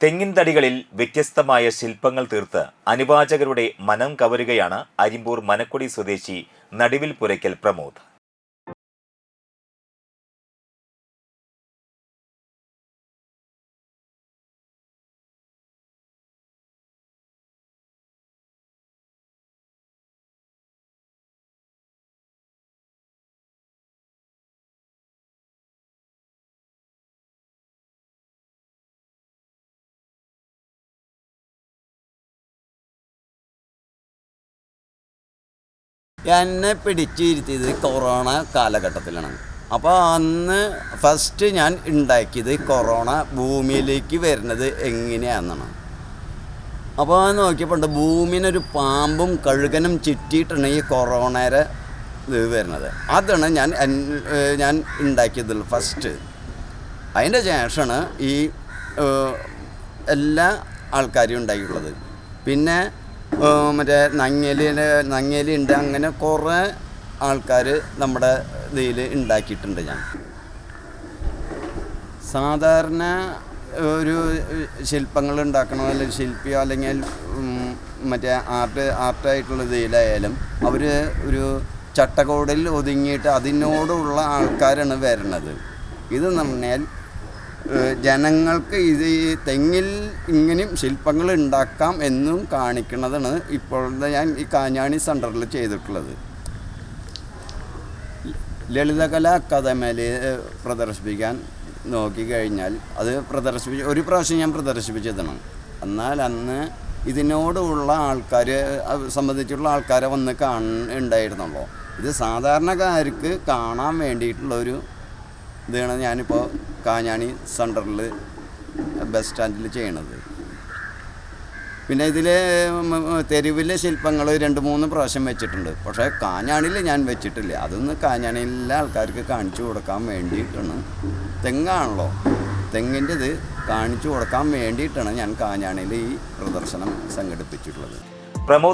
തെങ്ങിൻ തടികളിൽ വ്യത്യസ്തമായ ശില്പങ്ങൾ തീർത്ത് അനുവാചകരുടെ മനം കവരുകയാണ് അരിമ്പൂർ മനക്കൊടി സ്വദേശി നടുവിൽ പുരയ്ക്കൽ പ്രമോദ്. എന്നെ പിടിച്ചിരുത്തിയത് കൊറോണ കാലഘട്ടത്തിലാണ്. അപ്പോൾ അന്ന് ഫസ്റ്റ് ഞാൻ ഉണ്ടാക്കിയത് കൊറോണ ഭൂമിയിലേക്ക് വരുന്നത് എങ്ങനെയാണെന്നാണ്. അപ്പോൾ നോക്കിയപ്പോണ്ട് ഭൂമിനൊരു പാമ്പും കഴുകനും ചുറ്റിയിട്ടാണ് ഈ കൊറോണയുടെ ഇത് വരുന്നത്. അതാണ് ഞാൻ ഞാൻ ഉണ്ടാക്കിയതിൽ ഫസ്റ്റ് അതിന്റെ ശേഷമാണ് ഈ എല്ലാ ആൾക്കാരും ഉണ്ടാക്കിയിട്ടുള്ളത് പിന്നെ മറ്റേ നങ്ങേലിന് നങ്ങേലി ഉണ്ട്. അങ്ങനെ കുറേ ആൾക്കാർ നമ്മുടെ ഇതിൽ ഉണ്ടാക്കിയിട്ടുണ്ട് ഞാൻ. സാധാരണ ഒരു ശില്പങ്ങൾ ഉണ്ടാക്കണോ അല്ലെങ്കിൽ ശില്പിയോ അല്ലെങ്കിൽ മറ്റേ ആർട്ട് ആർട്ടായിട്ടുള്ള ഇതിലായാലും അവർ ഒരു ചട്ടക്കൂടിൽ ഒതുങ്ങിയിട്ട് അതിനോടുള്ള ആൾക്കാരാണ് വരുന്നത് ഇത് ഏഹ്, ജനങ്ങൾക്ക് ഇത് ഈ തെങ്ങിൽ ഇങ്ങനെയും ശില്പങ്ങൾ ഉണ്ടാക്കാം എന്നും കാണിക്കുന്നതാണ് ഇപ്പോഴത്തെ ഞാൻ ഈ കാഞ്ഞാണി സെന്ററിൽ ചെയ്തിട്ടുള്ളത്. ലളിതകല അക്കാദമിയിൽ പ്രദർശിപ്പിക്കാൻ നോക്കിക്കഴിഞ്ഞാൽ അത് പ്രദർശിപ്പിച്ച് ഒരു പ്രാവശ്യം ഞാൻ പ്രദർശിപ്പിച്ചതാണ്. എന്നാൽ അന്ന് ഇതിനോടുള്ള ആൾക്കാർ സംബന്ധിച്ചുള്ള ആൾക്കാരെ വന്ന് കാണ ഉണ്ടായിരുന്നുള്ളൂ. ഇത് സാധാരണക്കാർക്ക് കാണാൻ വേണ്ടിയിട്ടുള്ളൊരു ഇതാണ് ഞാനിപ്പോൾ കാഞ്ഞാണി സെന്ററിൽ ബസ് സ്റ്റാൻഡിൽ ചെയ്യണത്. പിന്നെ ഇതിൽ തെരുവിലെ ശില്പങ്ങൾ രണ്ട് മൂന്ന് പ്രാവശ്യം വെച്ചിട്ടുണ്ട്. പക്ഷേ കാഞ്ഞാണിയിൽ ഞാൻ വെച്ചിട്ടില്ല. അതൊന്ന് കാഞ്ഞാണിയിലെ ആൾക്കാർക്ക് കാണിച്ചു കൊടുക്കാൻ വേണ്ടിയിട്ടാണ്. തെങ്ങാണല്ലോ. തെങ്ങിന്റെ ഇത് കാണിച്ചു കൊടുക്കാൻ വേണ്ടിയിട്ടാണ് ഞാൻ കാഞ്ഞാണിയിൽ ഈ പ്രദർശനം സംഘടിപ്പിച്ചിട്ടുള്ളത്. പ്രമോദ്